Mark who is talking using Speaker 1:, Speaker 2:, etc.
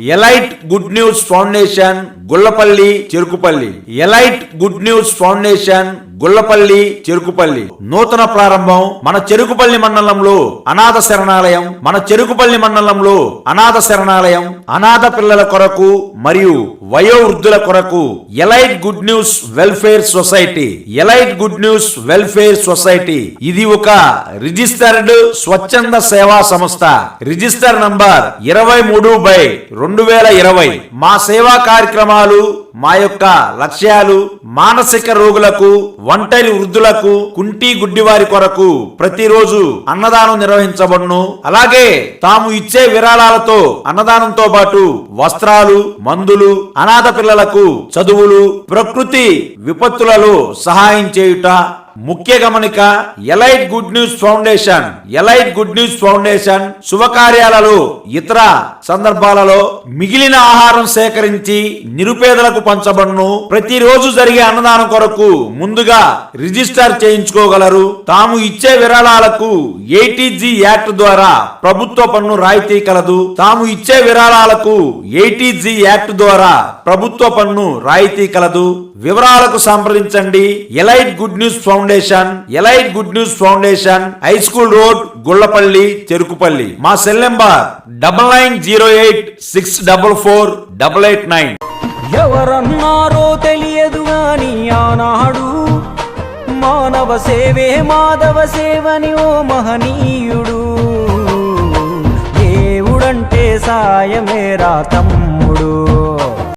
Speaker 1: Elite good news foundation Gullapalli Cherukupalli. Elite good news foundation Gullapalli Cherukupalli. నూతన ప్రారంభం మన చెరుకుపల్లి మండలంలో అనాథ శరణాలయం మన చెరుకుపల్లి మండలంలో అనాథ శరణాలయం అనాథ పిల్లల కొరకు మరియు వయోవృద్ధుల కొరకు elite good news welfare society. Elite good news welfare society. ఇది ఒక రిజిస్టర్డ్ స్వచ్ఛంద సేవా సంస్థ. రిజిస్టర్ నంబర్ ఇరవై మూడు బై రెండు వేల ఇరవై. మా సేవా కార్యక్రమాలు మా యొక్క లక్ష్యాలు మానసిక రోగులకు ఒంటరి వృద్ధులకు కుంటి గుడ్డి వారి కొరకు ప్రతిరోజు అన్నదానం నిర్వహించబడును. అలాగే తాము ఇచ్చే విరాళాలతో అన్నదానంతో పాటు వస్త్రాలు మందులు అనాథ పిల్లలకు చదువులు ప్రకృతి విపత్తులలో సహాయం చేయుట ముఖ్య గమనిక elite good news foundation. Elite good news foundation శుభకార్యాలలో ఇతర సందర్భాలలో మిగిలిన ఆహారం సేకరించి నిరుపేదలకు పంచబడును. ప్రతిరోజు జరిగే అన్నదానం కొరకు ముందుగా రిజిస్టర్ చేయించుకోగలరు. తాము ఇచ్చే విరాళాలకు ఏటీజీ యాక్ట్ ద్వారా ప్రభుత్వ పన్ను రాయితీ కలదు. తాము ఇచ్చే విరాళాలకు ఏటీజీ యాక్ట్ ద్వారా ప్రభుత్వ పన్ను రాయితీ కలదు. వివరాలకు సంప్రదించండి. Elite good news foundation elite good news foundation high school road Gullapalli Cherukupalli. మా cell number double nine zero eight six double four double eight nine.
Speaker 2: ఎవరన్నారో తెలియదు గాని ఆనాడు మానవ సేవే మాధవ సేవని ఓ మహనీయుడు. దేవుడంటే సాయమేరా తమ్ముడు.